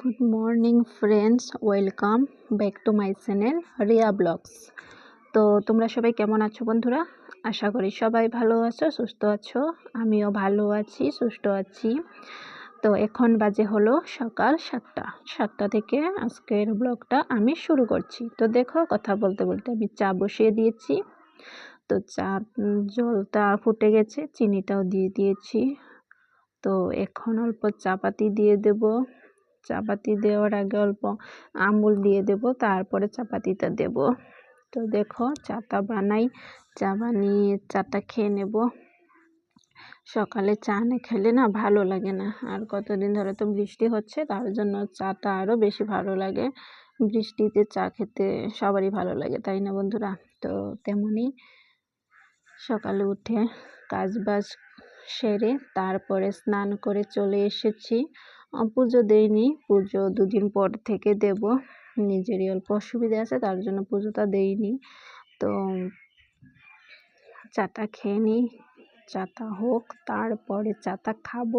Good morning friends, welcome back to my channel Riya vlogs. তো তোমরা সবাই কেমন আছো বন্ধুরা? আশা করি সবাই ভালো আছো, সুস্থ আছো, আমিও ভালো আছি, সুস্থ আছি। তো এখন বাজে হলো সকাল সাতটা। সাতটা থেকে আজকের ব্লগটা আমি শুরু করছি। তো দেখো, কথা বলতে বলতে আমি চা বসিয়ে দিয়েছি। তো চা জলটা ফুটে গেছে, চিনিটাও দিয়ে দিয়েছি। তো এখন অল্প চাপাতি দিয়ে দেব। চাপাতি দেওয়ার আগে অল্প আমুল দিয়ে দেব, তারপরে চাপাতিটা দেব। তো দেখো, চাটা বানাই, চা বানিয়ে চাটা খেয়ে নেব। সকালে চা না খেলে না ভালো লাগে না। আর কতদিন ধরে তো বৃষ্টি হচ্ছে, তার জন্য চাটা আরও বেশি ভালো লাগে। বৃষ্টিতে চা খেতে সবারই ভালো লাগে, তাই না বন্ধুরা? তো তেমনই সকালে উঠে কাজ বাজ সেরে তারপরে স্নান করে চলে এসেছি। পুজো দেইনি। পুজো দুদিন পর থেকে দেব। নিজেরই অল্প অসুবিধা আছে, তার জন্য পুজোটা দেইনি। তো চাটা খেয়ে নিই। চাটা হোক, তারপরে চাটা খাব।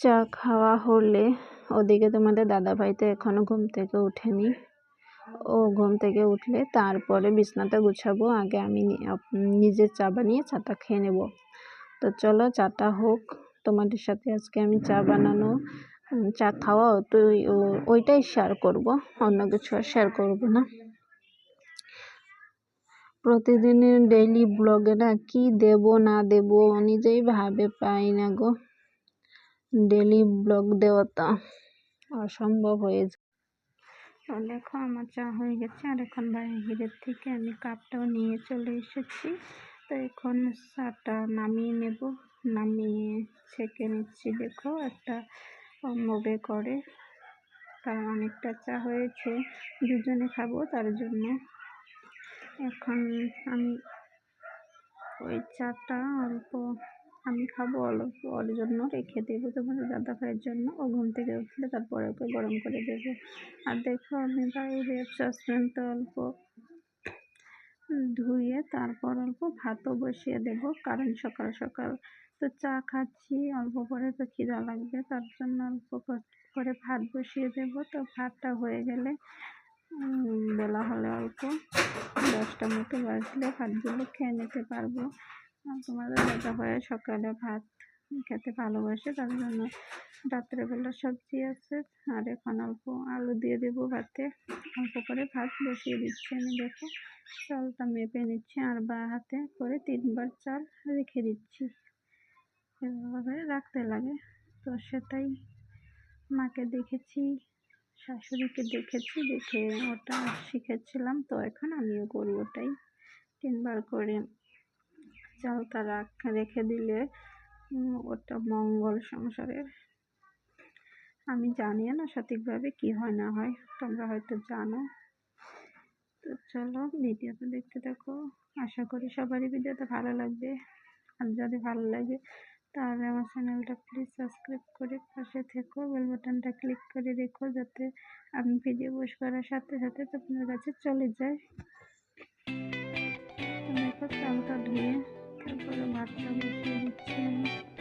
চা খাওয়া হলে ওদিকে তোমাদের দাদাভাই তো এখনও ঘুম থেকে ওঠেনি। ও ঘুম থেকে উঠলে তারপরে বিছনাটা গুছাবো। আগে আমি নিজের চা বানিয়ে চাটা খেয়ে নেব। তো চলো, চাটা হোক। তোমাদের সাথে আজকে আমি চা বানানো চা খাওয়া, তো ওইটাই শেয়ার করব। অন্য কিছু আর শেয়ার করব না। প্রতিদিনের ডেইলি ব্লগে না কি দেব, না দেব, নিজেই ভাবে পাই না গো। ডেলি ব্লগ দেওয়াটা অসম্ভব হয়ে যায়। দেখো, আমার চা হয়ে গেছে। আর এখন বাইরের থেকে আমি কাপটাও নিয়ে চলে এসেছি। তো এখন চাটা নামিয়ে নেব। নামিয়ে ছেঁকে নিচ্ছি, দেখো একটা মগে করে। তার অনেকটা চা হয়েছে, দুজনে খাব তার জন্য। এখন আমি ওই চাটা অল্প, আমি খাব অল্প ওর জন্য, রেখে দেবো তোমাদের দাদা ভাইয়ের জন্য। ও ঘুম থেকে উঠলে তারপরে ওকে গরম করে দেবো। আর দেখো আমি বাইরে সসপ্যানটা অল্প। ধুয়ে তারপর অল্প ভাতও বসিয়ে দেব। কারণ সকাল সকাল তো চা খাচ্ছি, অল্প করে তো খিদা লাগবে, তার জন্য অল্প করে ভাত বসিয়ে দেব। তো ভাতটা হয়ে গেলে বেলা হলে অল্প দশটা মতো বাজলে ভাতগুলো খেয়ে নিতে পারব। তোমাদের দাদা হয়ে সকালে ভাত খেতে ভালোবাসে, তার জন্য রাত্রেবেলা সবজি আছে। আর এখন অল্প আলু দিয়ে দেবো ভাতে। অল্প করে ভাত বসিয়ে দিচ্ছি আমি, দেখো। চালটা মেপে নিচ্ছি আর বা হাতে করে তিনবার চাল রেখে দিচ্ছি। এভাবে রাখতে লাগে। তো সেটাই মাকে দেখেছি, শাশুড়িকে দেখেছি, দেখে ওটা শিখেছিলাম। তো এখন আমিও করি ওটাই। তিনবার করে চালটা রাখ, রেখে দিলে ওটা মঙ্গল সংসারের। আমি জানিও না সঠিকভাবে কি হয় না হয়, তোমরা হয়তো জানো। তো চলো ভিডিওটা দেখতে থাকো। আশা করি সবারই ভিডিওটা ভালো লাগবে। আর যদি ভালো লাগে, তাহলে আমার চ্যানেলটা প্লিজ সাবস্ক্রাইব করে পাশে থেকো। বেল বাটনটা ক্লিক করে রেখো যাতে আমি ভিডিও পোস্ট করার সাথে সাথে আপনার কাছে চলে যায়। চালটা ধুয়ে তারপরে ভাতটা বসিয়ে দিচ্ছি আমি।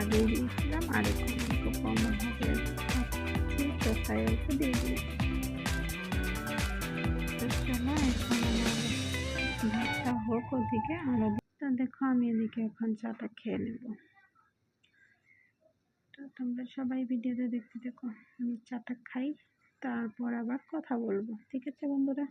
আগেই দিয়েছিলাম, আর একটু অল্প কম হবে তো অল্প দিয়ে দিয়েছি। এখন আমার ভাতটা হোক ওদিকে আরও তো দেখো, আমি এদিকে এখন চাটা খেয়ে নেব। তো তোমরা সবাই ভিডিওতে দেখতে দেখো, আমি চাটা খাই, তারপর আবার কথা বলব। ঠিক আছে বন্ধুরা?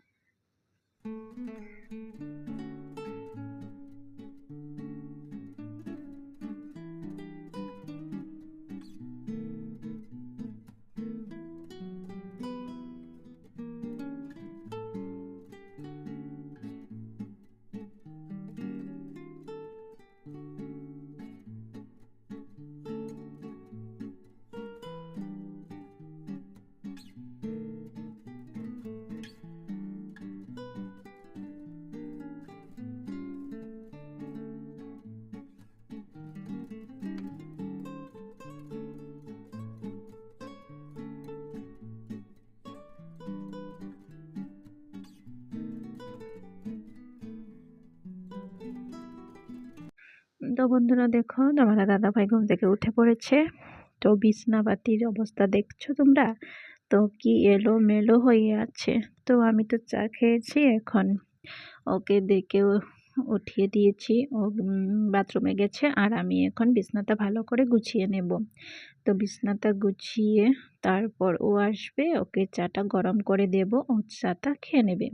তো বন্ধুরা দেখো তোমার দাদা ভাই ঘুম থেকে উঠে পড়েছে। তো বিছনাবাতির অবস্থা দেখছ তোমরা? তো কি এলো মেলো হয়ে আছে। তো আমি তো চা খেয়েছি এখন। ওকে দেখে উঠিয়ে দিয়েছি। ও বাথরুমে গেছে আর আমি এখন বিছনাটা ভালো করে গুছিয়ে নেব। তো বিছনাটা গুছিয়ে তারপর ও আসবে, ওকে চাটা গরম করে দেব, ও চাটা খেয়ে নেবে।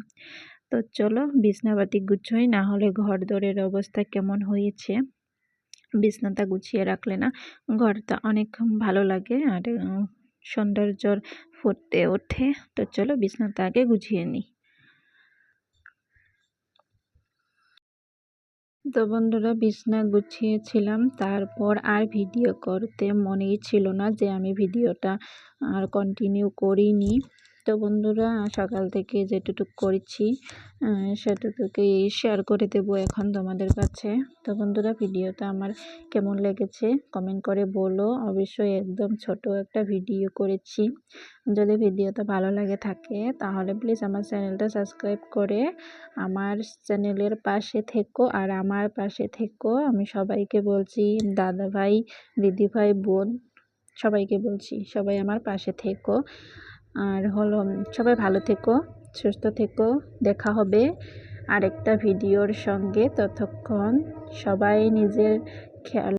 তো চলো বিছনাবাতি গুছোই, না হলে ঘর দরের অবস্থা কেমন হয়েছে? বিছনাটা গুছিয়ে রাখলে না ঘরটা অনেক ভালো লাগে। আর সৌন্দর্য ফুটতে ওঠে। তো চলো বিছনাটা আগে গুছিয়ে নিই তো বন্ধুরা, বিছনা গুছিয়েছিলাম। তারপর আর ভিডিও করতে মনেই ছিল না যে আমি ভিডিওটা আর কন্টিনিউ করিনি। তো বন্ধুরা, সকাল থেকে যেটুকু করেছি সেটুকুকে শেয়ার করে দেব এখন তোমাদের কাছে। তো বন্ধুরা, ভিডিওটা আমার কেমন লেগেছে কমেন্ট করে বলো। অবশ্যই একদম ছোট একটা ভিডিও করেছি। যদি ভিডিওটা ভালো লাগে থাকে, তাহলে প্লিজ আমার চ্যানেলটা সাবস্ক্রাইব করে আমার চ্যানেলের পাশে থেকো। আর আমার পাশে থেকো, আমি সবাইকে বলছি দাদা ভাই দিদি ভাই বোন, সবাইকে বলছি, সবাই আমার পাশে থেকো। আর হলো, সবাই ভালো থেকো, সুস্থ থেকো, দেখা হবে আরেকটা ভিডিওর সঙ্গে ততক্ষণ সবাই নিজের খেয়াল